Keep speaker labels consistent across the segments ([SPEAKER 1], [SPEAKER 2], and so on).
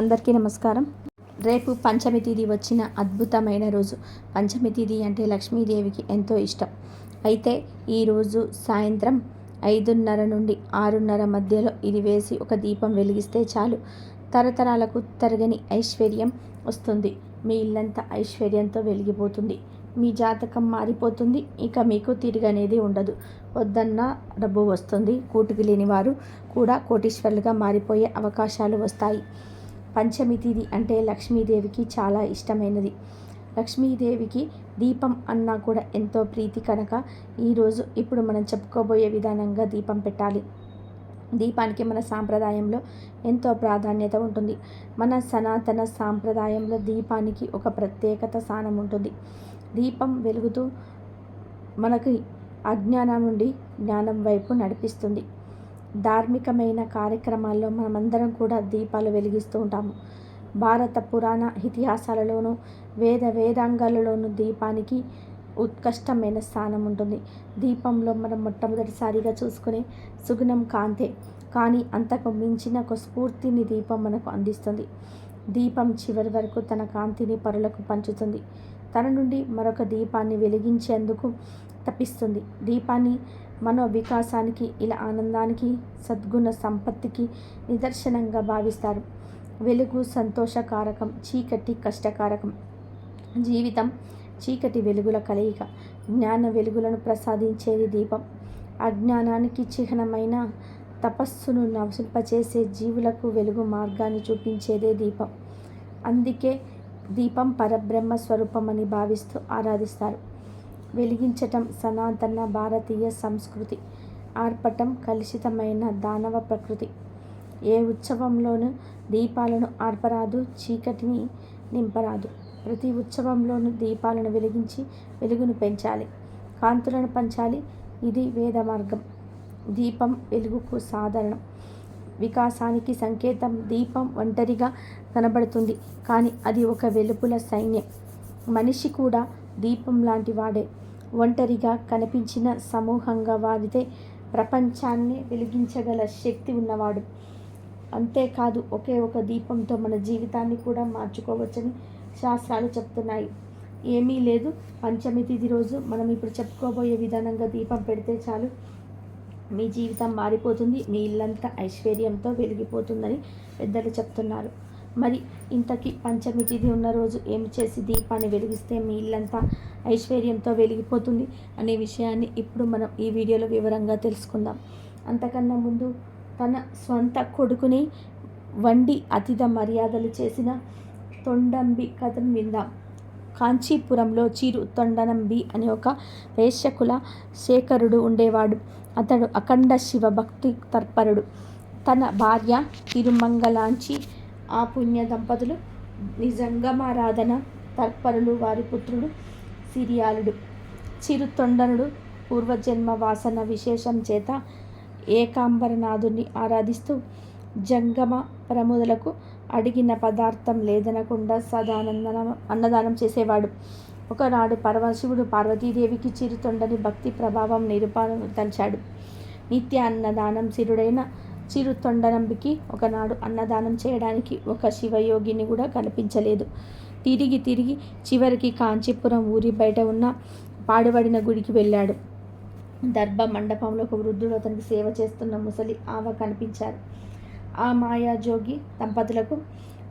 [SPEAKER 1] అందరికీ నమస్కారం. రేపు పంచమి తిథి వచ్చిన అద్భుతమైన రోజు. పంచమి తిథి అంటే లక్ష్మీదేవికి ఎంతో ఇష్టం. అయితే ఈరోజు సాయంత్రం ఐదున్నర నుండి ఆరున్నర మధ్యలో ఇది వేసి ఒక దీపం వెలిగిస్తే చాలు. తరతరాలకు తరగని ఐశ్వర్యం వస్తుంది. మీ ఇల్లంతా ఐశ్వర్యంతో వెలిగిపోతుంది. మీ జాతకం మారిపోతుంది. ఇక మీకు తిరిగనేది ఉండదు. వద్దన్న డబ్బు వస్తుంది. కూటికి లేని వారు కూడా కోటీశ్వరులుగా మారిపోయే అవకాశాలు వస్తాయి. పంచమి తిథి అంటే లక్ష్మీదేవికి చాలా ఇష్టమైనది. లక్ష్మీదేవికి దీపం అన్నా కూడా ఎంతో ప్రీతి కనుక ఈరోజు ఇప్పుడు మనం చెప్పుకోబోయే విధానంగా దీపం పెట్టాలి. దీపానికి మన సాంప్రదాయంలో ఎంతో ప్రాధాన్యత ఉంటుంది. మన సనాతన సాంప్రదాయంలో దీపానికి ఒక ప్రత్యేకత స్థానం ఉంటుంది. దీపం వెలుగుతూ మనకి అజ్ఞానం నుండి జ్ఞానం వైపు నడిపిస్తుంది. ధార్మికమైన కార్యక్రమాల్లో మనమందరం కూడా దీపాలు వెలిగిస్తూ ఉంటాము. భారత పురాణ ఇతిహాసాలలోనూ వేద వేదాంగాలలోనూ దీపానికి ఉత్కష్టమైన స్థానం ఉంటుంది. దీపంలో మనం మొట్టమొదటిసారిగా చూసుకునే సుగుణం కాంతే. కానీ అంతకు మించిన ఒక స్ఫూర్తిని దీపం మనకు అందిస్తుంది. దీపం చివరి వరకు తన కాంతిని పరులకు పంచుతుంది. తన నుండి మరొక దీపాన్ని వెలిగించేందుకు తప్పిస్తుంది. దీపాన్ని మనో వికాసానికి ఇలా ఆనందానికి సద్గుణ సంపత్తికి నిదర్శనంగా భావిస్తారు. వెలుగు సంతోషకారకం చీకటి కష్టకారకం. జీవితం చీకటి వెలుగుల కలయిక. జ్ఞాన వెలుగులను ప్రసాదించేది దీపం. అజ్ఞానానికి చిహ్నమైన తపస్సును నవసింపచేసే జీవులకు వెలుగు మార్గాన్ని చూపించేదే దీపం. అందుకే దీపం పరబ్రహ్మ స్వరూపమని భావిస్తూ ఆరాధిస్తారు. వెలిగించటం సనాతన భారతీయ సంస్కృతి ఆర్పటం కలుషితమైన దానవ ప్రకృతి. ఏ ఉత్సవంలోనూ దీపాలను ఆర్పరాదు చీకటిని నింపరాదు. ప్రతి ఉత్సవంలోనూ దీపాలను వెలిగించి వెలుగును పెంచాలి కాంతులను పంచాలి. ఇది వేద మార్గం. దీపం వెలుగుకు సాధారణం. వికాసానికి సంకేతం. దీపం ఒంటరిగా కనబడుతుంది కానీ అది ఒక వెలుపుల సైన్యం. మనిషి కూడా దీపం లాంటి వాడే. ఒంటరిగా కనిపించిన సమూహంగా వాడితే ప్రపంచాన్ని వెలిగించగల శక్తి ఉన్నవాడు. అంతేకాదు ఒకే ఒక దీపంతో మన జీవితాన్ని కూడా మార్చుకోవచ్చని శాస్త్రాలు చెప్తున్నాయి. ఏమీ లేదు. పంచమి తిథి రోజు మనం ఇప్పుడు చెప్పుకోబోయే విధానంగా దీపం పెడితే చాలు. మీ జీవితం మారిపోతుంది. మీ ఇల్లంతా ఐశ్వర్యంతో వెలిగిపోతుందని పెద్దలు చెప్తున్నారు. మరి ఇంతకీ పంచమి తిథి ఉన్న రోజు ఏమి చేసి దీపాన్ని వెలిగిస్తే మీ ఇల్లంతా ఐశ్వర్యంతో వెలిగిపోతుంది అనే విషయాన్ని ఇప్పుడు మనం ఈ వీడియోలో వివరంగా తెలుసుకుందాం. అంతకన్నా ముందు తన స్వంత కొడుకుని వండి అతిథ మర్యాదలు చేసిన తొండంబి కథను విందాం. కాంచీపురంలో చిరు తొండనంబి అనే ఒక వేశ్యకుల శేఖరుడు ఉండేవాడు. అతడు అఖండ శివ భక్తి తన భార్య తిరుమంగలాంచి ఆ పుణ్య దంపతులు నిజంగమారాధన తత్పరులు వారి పుత్రుడు సిరియాలుడు. చిరుతొండనుడు పూర్వజన్మ వాసన విశేషం చేత ఏకాంబరనాథుని ఆరాధిస్తూ జంగమ ప్రముదలకు అడిగిన పదార్థం లేదనకుండా సదానందన అన్నదానం చేసేవాడు. ఒకనాడు పరమశివుడు పార్వతీదేవికి చిరుతొండని భక్తి ప్రభావం నిరూపణ నిత్య అన్నదానం చిరు తొండనంబికి ఒకనాడు అన్నదానం చేయడానికి ఒక శివయోగిని కూడా కనిపించలేదు. తిరిగి తిరిగి చివరికి కాంచీపురం ఊరి బయట ఉన్న పాడుబడిన గుడికి వెళ్ళాడు. దర్భ మండపంలో ఒక వృద్ధుడు అతనికి సేవ చేస్తున్న ముసలి ఆవ కనిపించారు. ఆ మాయాజోగి దంపతులకు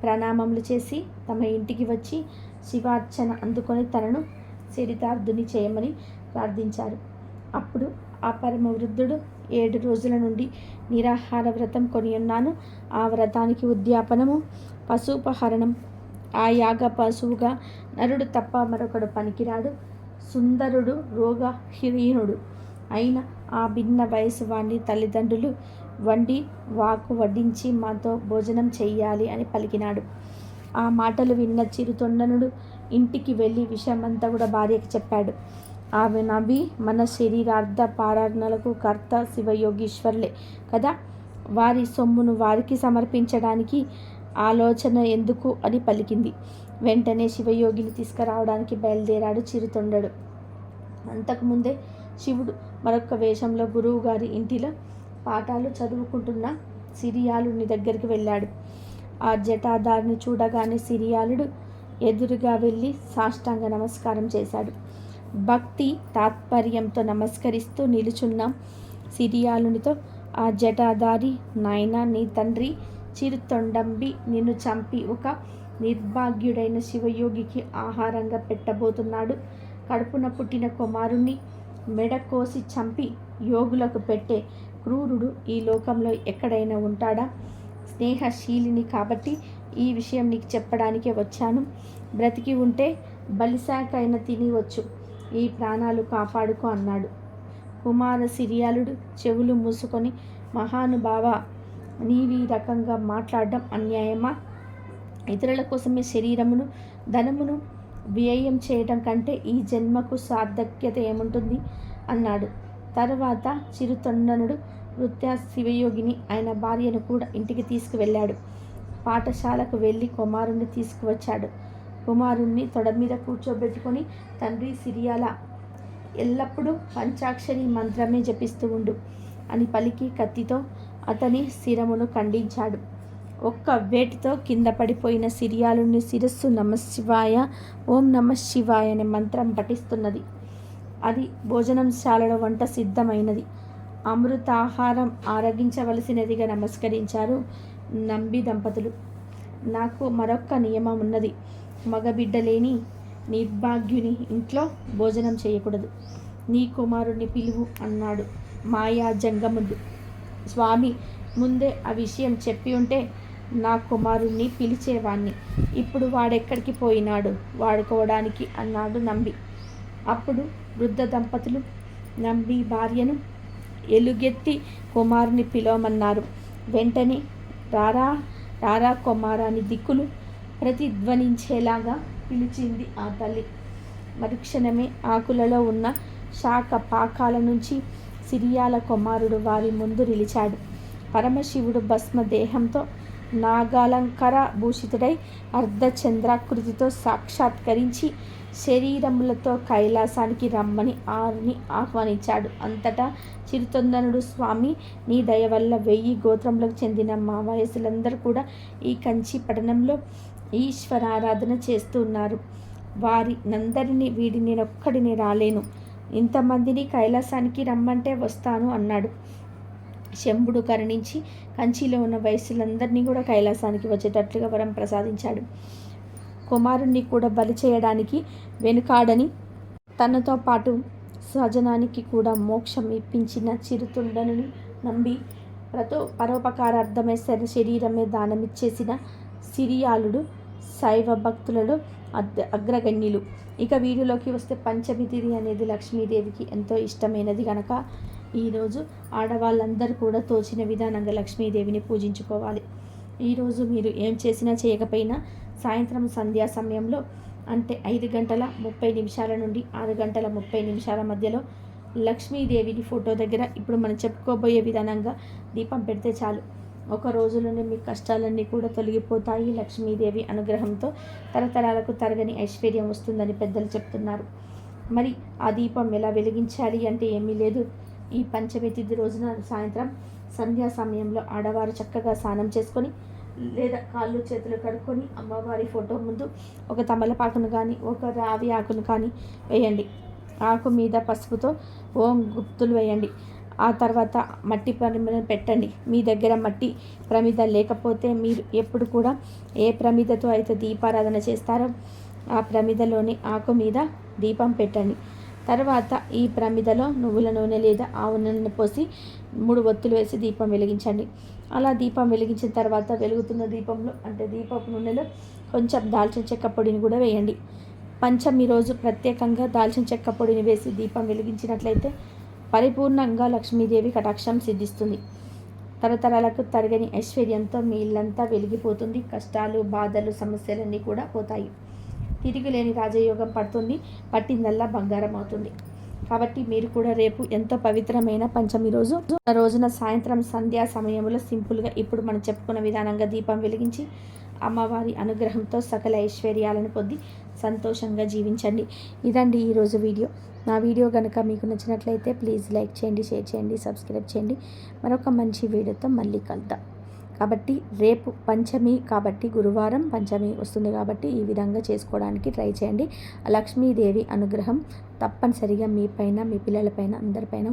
[SPEAKER 1] ప్రణామములు చేసి తమ ఇంటికి వచ్చి శివార్చన అందుకొని తనను చరితార్థుని చేయమని ప్రార్థించారు. అప్పుడు ఆ పరమ వృద్ధుడు ఏడు రోజుల నుండి నిరాహార వ్రతం కొని ఉన్నాను ఆ వ్రతానికి ఉద్యాపనము పశుపహరణం. ఆ యాగ పశువుగా నరుడు తప్ప మరొకడు పనికిరాడు. సుందరుడు రోగహీనుడు అయిన ఆ భిన్న వయసు వాణ్ణి తల్లిదండ్రులు వండి వాకు వడ్డించి మాతో భోజనం చెయ్యాలి అని పలికినాడు. ఆ మాటలు విన్న చిరుతొండనుడు ఇంటికి వెళ్ళి విషయమంతా కూడా భార్యకి చెప్పాడు. ఆమె నవి మన శరీరార్థ పారాధనలకు కర్త శివయోగీశ్వర్లే కదా? వారి సొమ్మును వారికి సమర్పించడానికి ఆలోచన ఎందుకు అని పలికింది. వెంటనే శివయోగిని తీసుకురావడానికి బయలుదేరాడు చిరుతొండడు. అంతకుముందే శివుడు మరొక వేషంలో గురువు గారి ఇంటిలో పాఠాలు చదువుకుంటున్న సిరియాలుని దగ్గరికి వెళ్ళాడు. ఆ జటాదారిని చూడగానే సిరియాలుడు ఎదురుగా వెళ్ళి సాష్టాంగ నమస్కారం చేశాడు. భక్తి తాత్పర్యంతో నమస్కరిస్తూ నిలుచున్న సిరియాలునితో. ఆ జటాదారి నాయన నీ తండ్రి చిరుతొండంబి నిన్ను చంపి ఒక నిర్భాగ్యుడైన శివయోగికి ఆహారంగా పెట్టబోతున్నాడు. కడుపున పుట్టిన కుమారుణ్ణి మెడ కోసి చంపి యోగులకు పెట్టే క్రూరుడు ఈ లోకంలో ఎక్కడైనా ఉంటాడా? స్నేహశీలిని కాబట్టి ఈ విషయం నీకు చెప్పడానికే వచ్చాను. బ్రతికి ఉంటే బలిశాకైన తినివచ్చు ఈ ప్రాణాలు కాపాడుకో అన్నాడు. కుమార సిరియాలుడు చెవులు మూసుకొని మహానుభావ నీవి రకంగా మాట్లాడడం అన్యాయమా? ఇతరుల కోసమే శరీరమును ధనమును వ్యయం చేయటం కంటే ఈ జన్మకు సార్థక్యత ఏముంటుంది? అన్నాడు. తర్వాత చిరుతొండనుడు వృత్యా శివయోగిని ఆయన భార్యను కూడా ఇంటికి తీసుకువెళ్ళాడు. పాఠశాలకు వెళ్ళి కుమారుణ్ణి తీసుకువచ్చాడు. కుమారుణ్ణి తొడ మీద కూర్చోబెట్టుకొని తండ్రి సిరియాల ఎల్లప్పుడూ పంచాక్షరి మంత్రమే జపిస్తూ ఉండు అని పలికి కత్తితో అతని శిరమును ఖండించాడు. ఒక్క వేటితో కింద పడిపోయిన సిరియాలుని శిరస్సు నమశివాయ ఓం నమ శివాయ అనే మంత్రం పఠిస్తున్నది. అది భోజనంశాలలో వంట సిద్ధమైనది. అమృతాహారం ఆరగించవలసినదిగా నమస్కరించారు నంబి దంపతులు. నాకు మరొక్క నియమం ఉన్నది మగబిడ్డ లేని నిర్భాగ్యుని ఇంట్లో భోజనం చేయకూడదు. నీ కుమారుడిని పిలువు అన్నాడు మాయా జంగముడు స్వామి ముందే ఆ విషయం చెప్పి ఉంటే నా కుమారుణ్ణి పిలిచేవాణ్ణి. ఇప్పుడు వాడెక్కడికి పోయినాడు? వాడుకోవడానికి అన్నాడు నంబి. అప్పుడు వృద్ధ దంపతులు నంబి భార్యను ఎలుగెత్తి కుమారుని పిలవమన్నారు. వెంటనే రారా రారా కుమారాని దిక్కులు ప్రతిధ్వనించేలాగా పిలిచింది ఆ తల్లి. మరుక్షణమే ఆకులలో ఉన్న శాఖ పాకాల నుంచి సిరియాల కుమారుడు వారి ముందు నిలిచాడు. పరమశివుడు భస్మ దేహంతో నాగాలంకర భూషితుడై అర్ధచంద్రాకృతితో సాక్షాత్కరించి శరీరములతో కైలాసానికి రమ్మని ఆరుని ఆహ్వానించాడు. అంతటా చిరుతొందనుడు స్వామి నీ దయ వల్ల వెయ్యి గోత్రములకు చెందిన మా వయసులందరూ కూడా ఈ కంచి పట్టణంలో ఈశ్వరారాధన చేస్తున్నారు. వారి నందరిని వీడి నేనొక్కడిని రాలేను. ఇంతమందిని కైలాసానికి రమ్మంటే వస్తాను అన్నాడు. శంభుడు కరుణించి కంచిలో ఉన్న వయస్సులందరినీ కూడా కైలాసానికి వచ్చేటట్లుగా వరం ప్రసాదించాడు. కుమారుణ్ణి కూడా బలి చేయడానికి వెనుకాడని తనతో పాటు సజనానికి కూడా మోక్షం ఇప్పించిన చిరుతుండను నమ్మి ప్రతో పరోపకారార్థమే శరీరమే దానమిచ్చేసిన సిరియాలుడు శైవ భక్తులలో అగ్రగణ్యులు. ఇక వీడియోలోకి వస్తే పంచమి తిథి అనేది లక్ష్మీదేవికి ఎంతో ఇష్టమైనది కనుక ఈరోజు ఆడవాళ్ళందరూ కూడా తోచిన విధానంగా లక్ష్మీదేవిని పూజించుకోవాలి. ఈరోజు మీరు ఏం చేసినా చేయకపోయినా సాయంత్రం సంధ్యా సమయంలో అంటే ఐదు గంటల ముప్పై నిమిషాల నుండి ఆరు గంటల ముప్పై నిమిషాల మధ్యలో లక్ష్మీదేవిని ఫోటో దగ్గర ఇప్పుడు మనం చెప్పుకోబోయే విధానంగా దీపం పెడితే చాలు. ఒక రోజులోనే మీ కష్టాలన్నీ కూడా తొలగిపోతాయి. లక్ష్మీదేవి అనుగ్రహంతో తరతరాలకు తరగని ఐశ్వర్యం వస్తుందని పెద్దలు చెప్తున్నారు. మరి ఆ దీపం ఎలా వెలిగించాలి అంటే ఏమీ లేదు. ఈ పంచమి తిథి రోజున సాయంత్రం సంధ్యా సమయంలో ఆడవారు చక్కగా స్నానం చేసుకొని లేదా కాళ్ళు చేతులు కడుక్కొని అమ్మవారి ఫోటో ముందు ఒక తమలపాకును కానీ ఒక రావి ఆకును కానీ వేయండి. ఆకు మీద పసుపుతో ఓం గుప్తులు వేయండి. ఆ తర్వాత మట్టి ప్రమిద పెట్టండి. మీ దగ్గర మట్టి ప్రమిద లేకపోతే మీరు ఎప్పుడు కూడా ఏ ప్రమిదతో అయితే దీపారాధన చేస్తారో ఆ ప్రమిదలోని ఆకు మీద దీపం పెట్టండి. తర్వాత ఈ ప్రమిదలో నువ్వుల నూనె లేదా ఆవు నూనె పోసి మూడు ఒత్తులు వేసి దీపం వెలిగించండి. అలా దీపం వెలిగించిన తర్వాత వెలుగుతున్న దీపంలో అంటే దీపపు నూనెలో కొంచెం దాల్చిన చెక్క పొడిని కూడా వేయండి. పంచమి రోజు ప్రత్యేకంగా దాల్చిన చెక్క పొడిని వేసి దీపం వెలిగించినట్లయితే పరిపూర్ణంగా లక్ష్మీదేవి కటాక్షం సిద్ధిస్తుంది. తరతరాలకు తరగని ఐశ్వర్యంతో మీ ఇల్లంతా వెలిగిపోతుంది. కష్టాలు బాధలు సమస్యలన్నీ కూడా పోతాయి. తిరిగి లేని రాజయోగం పడుతుంది. పట్టిందల్లా బంగారం అవుతుంది కాబట్టి మీరు కూడా రేపు ఎంతో పవిత్రమైన పంచమి రోజు రోజున సాయంత్రం సంధ్యా సమయంలో సింపుల్గా ఇప్పుడు మనం చెప్పుకున్న విధానంగా దీపం వెలిగించి అమ్మవారి అనుగ్రహంతో సకల ఐశ్వర్యాలను పొంది సంతోషంగా జీవించండి. ఇదండి ఈరోజు వీడియో. నా వీడియో కనుక మీకు నచ్చినట్లయితే ప్లీజ్ లైక్ చేయండి షేర్ చేయండి సబ్స్క్రైబ్ చేయండి. మరొక మంచి వీడియోతో మళ్ళీ కలుద్దాం. కాబట్టి రేపు పంచమి కాబట్టి గురువారం పంచమి వస్తుంది కాబట్టి ఈ విధంగా చేసుకోవడానికి ట్రై చేయండి. లక్ష్మీదేవి అనుగ్రహం తప్పనిసరిగా మీ పైన మీ పిల్లలపైన అందరిపైన